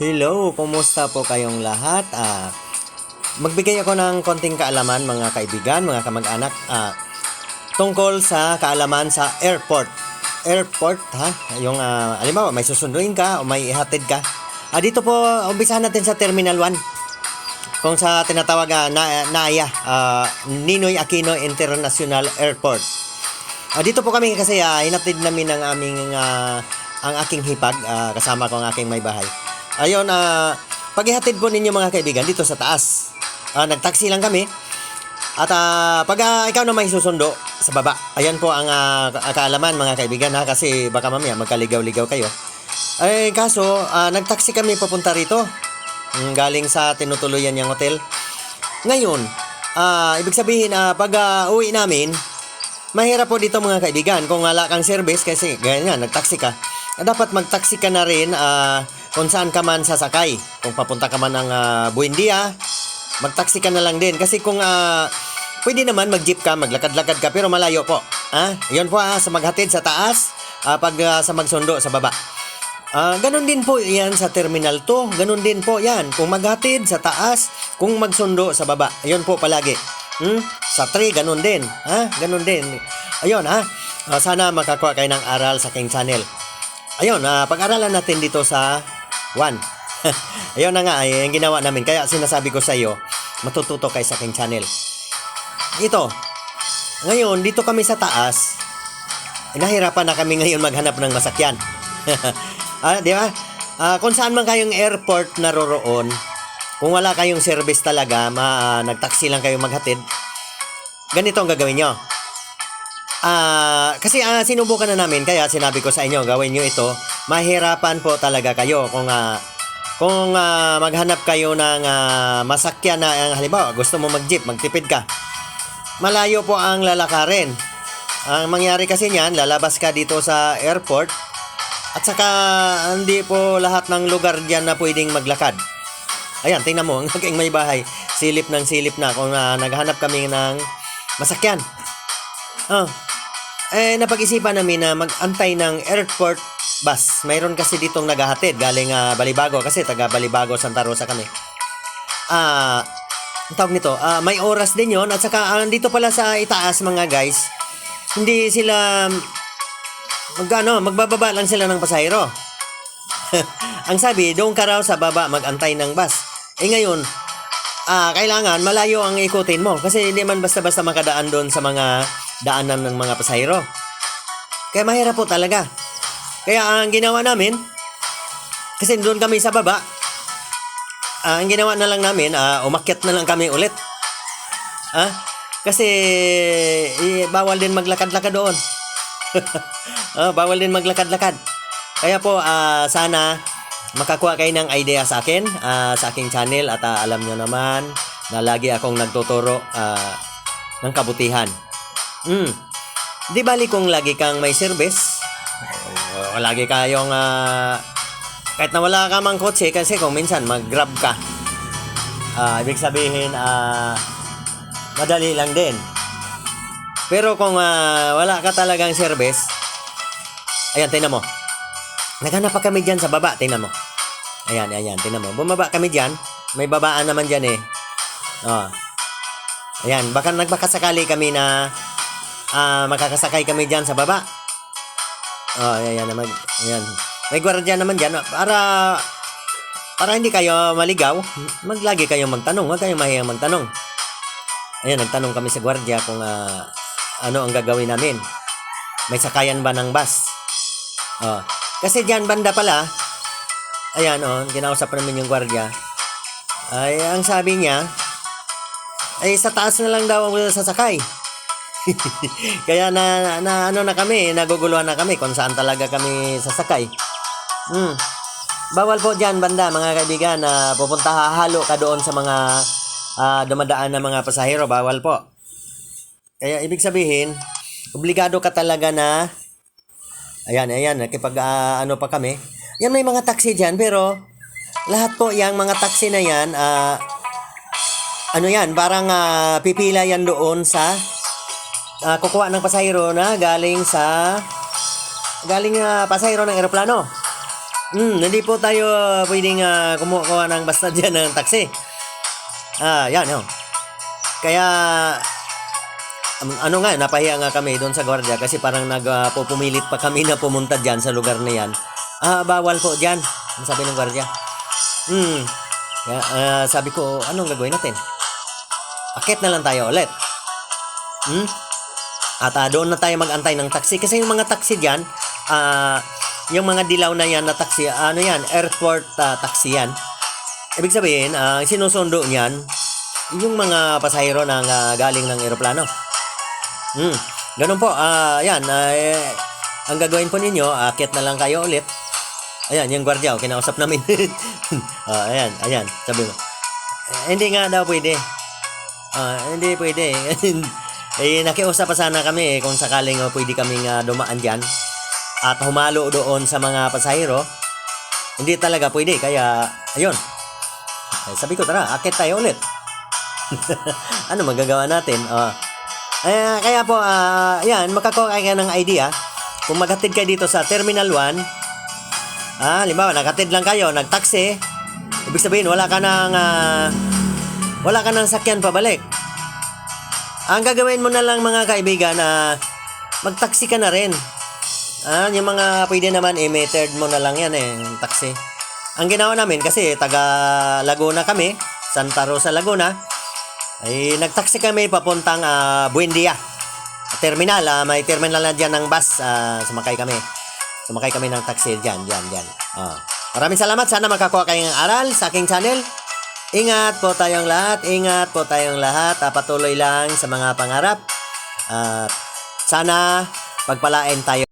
Hello, kumusta po kayong lahat? Ah, magbigay ako ng konting kaalaman mga kaibigan, mga kamag-anak ah, tungkol sa kaalaman sa airport. Airport, ha? Yung, ah, alimbawa, may susunduin ka o may ihatid ka. Ah, dito po, umpisahan natin sa Terminal 1. Kung sa tinatawag ah, na, NAIA, ah, Ninoy Aquino International Airport. Ah, dito po kami kasi ah, hinatid namin ang aming ah, ang aking hipag ah, kasama ko ang aking may bahay. Ayun, ah, paghihatid po ninyo mga kaibigan dito sa taas. Ah, nagtaksi lang kami. At ah, pag ah, ikaw na may susundo sa baba, ayan po ang ka- kaalaman mga kaibigan ha kasi baka mamaya magkaligaw-ligaw kayo. Ay kaso, ah, nagtaksi kami papunta rito. Mm, Galing sa tinutuluyan niyang hotel. Ngayon, ah, ibig sabihin ah, pag ah, uwi namin, Mahirap po dito mga kaibigan kung wala kang service kasi ganyan nga, nagtaksi ka. Dapat magtaksi ka na rin ah, kung saan ka man sasakay. Kung papunta ka man ng uh, Buendia, magtaksi ka na lang din. Kasi kung ah, pwede naman mag-jeep ka, maglakad-lakad ka, pero malayo po. Ah, yun po ah, sa maghatid sa taas, ah, pag ah, sa magsundo sa baba. Ah, ganun din po yan sa Terminal 2. Ganun din po yan. Kung maghatid sa taas, kung magsundo sa baba. Ayun po palagi. Hmm? Sa 3, ganun din. Ha? Ganun din. Ayun, ha? Ah, sana makakuha kayo ng aral sa King Channel. Ayun, ah, pag-aralan natin dito sa 1. Ayun na nga, ay, yung ginawa namin. Kaya sinasabi ko sa iyo, matututo kayo sa King Channel. Ito, ngayon, dito kami sa taas, nahirapan na kami ngayon maghanap ng masakyan. ah, di ba? Ah, kung saan man kayong airport naroroon, kung wala kayong service talaga, ma, nagtaksi lang kayo maghatid, ganito ang gagawin nyo. Ah, kasi ah, sinubukan na namin, kaya sinabi ko sa inyo, gawin nyo ito, mahirapan po talaga kayo kung ah, kung ah, maghanap kayo ng ah, masakyan na, ah, halimbawa, gusto mo mag-jeep, magtipid ka, malayo po ang lalakarin. Ang mangyari kasi niyan, lalabas ka dito sa airport at saka hindi po lahat ng lugar diyan na pwedeng maglakad. Ayan, tingnan mo, ang aking may bahay, silip ng silip na kung ah, naghanap kami ng masakyan. Oh. Eh, napag-isipan namin na mag-antay ng airport bus. Mayroon kasi ditong naghahatid galing ah, Balibago kasi taga Balibago, Santa Rosa kami. Ah, ang tawag nito, ah, may oras din yon at saka ah, dito pala sa itaas mga guys, hindi sila magano, magbababa lang sila ng pasahero. ang sabi, doon ka raw sa baba magantay ng bus. Eh ngayon, ah, kailangan malayo ang ikutin mo kasi hindi man basta-basta makadaan doon sa mga daanan ng mga pasahero. Kaya mahirap po talaga. Kaya ang ginawa namin, kasi doon kami sa baba, ah, ang ginawa na lang namin, ah, umakyat na lang kami ulit. Ah, kasi eh, bawal din maglakad-lakad doon. Ah, bawal din maglakad-lakad. Kaya po, ah, sana makakuha kayo ng idea sa akin, ah, sa aking channel at ah, alam nyo naman na lagi akong nagtuturo ah, ng kabutihan. Mm. Di bali kung lagi kang may service, o, o lagi kayong ah, kahit na wala ka mang kotse kasi kung minsan mag-grab ka. Ah, ibig sabihin ah, madali lang din. Pero kung ah, wala ka talagang service, ayan, tingnan mo. Naghanap pa kami dyan sa baba, tingnan mo. Ayan, ayan, tingnan mo. Bumaba kami dyan. May babaan naman dyan eh. Oh. Ayan, baka nagbakasakali kami na ah, makakasakay kami dyan sa baba. Oh, ayan, ayan naman. Ayan. May gwardiya naman dyan. Para para hindi kayo maligaw, maglagi kayong magtanong. Huwag kayong mahiyang magtanong. Ayan, nagtanong kami sa gwardiya kung ah, ano ang gagawin namin. May sakayan ba ng bus? Oh. Kasi dyan banda pala, ayan oh, kinausap namin yung gwardiya. Ay, ang sabi niya, ay sa taas na lang daw ang sasakay. Kaya na, na ano na kami, naguguluhan na kami kung saan talaga kami sasakay. Hmm. Bawal po diyan banda mga kaibigan na pupunta hahalo ka doon sa mga ah, dumadaan na mga pasahero, bawal po. Kaya ibig sabihin, obligado ka talaga na Ayan, ayan, nakipag ah, ano pa kami. Yan may mga taxi diyan pero lahat po yang mga taxi na yan ah, ano yan, parang ah, pipila yan doon sa ah, kukuha ng pasahero na galing sa galing ah, pasahero ng eroplano. Hmm, hindi po tayo pwedeng uh, kumukuha ng basta dyan ng taxi. Ah, yan, oh. Kaya, um, ano nga, napahiya nga kami doon sa gwardiya kasi parang nagpupumilit pa kami na pumunta dyan sa lugar na yan. Ah, bawal po dyan. Sabi ng gwardiya. Hmm. Kaya, ah, sabi ko, anong gagawin natin? Akit na lang tayo ulit. Hmm? At ah, doon na tayo magantay ng taxi kasi yung mga taxi diyan, ah yung mga dilaw na yan na taxi, ano yan, airport ah, taxi yan. Ibig sabihin, ah, sinusundo niyan yung mga pasahero na ah, galing ng eroplano. Hmm. Ganun po, ah yan, ah, eh, ang gagawin po ninyo, akit na lang kayo ulit. Ayan, yung gwardiya, oh, kinausap namin. ah, ayan, ayan, sabi mo. "Eh, hindi nga daw pwede. Ah, hindi pwede. eh, nakiusap pa sana kami eh, kung sakaling oh, pwede kaming ah, dumaan dyan at humalo doon sa mga pasahero. Hindi talaga pwede, kaya, ayun. Eh, sabi ko, tara, akit tayo ulit. ano magagawa natin? Ah, eh, kaya po, ah, yan, makakuha kayo ng idea. Kung maghatid kayo dito sa Terminal 1, ah, limbawa, naghatid lang kayo, nagtaksi, ibig sabihin, wala ka ng, ah, wala ka ng sakyan pabalik. Ang gagawin mo na lang mga kaibigan na magtaksi ka na rin. Ah, yung mga pwede naman eh, metered mo na lang yan eh, yung taxi. Ang ginawa namin kasi taga Laguna kami, Santa Rosa, Laguna, ay nagtaksi kami papuntang ah, Buendia. Terminal, ah, may terminal na dyan ng bus, ah, sumakay kami. Sumakay kami ng taxi dyan, dyan, dyan. Ah. Maraming salamat, sana makakuha kayong aral sa aking channel. Ingat po tayong lahat, ingat po tayong lahat. Ah, patuloy lang sa mga pangarap. At sana pagpalain tayo.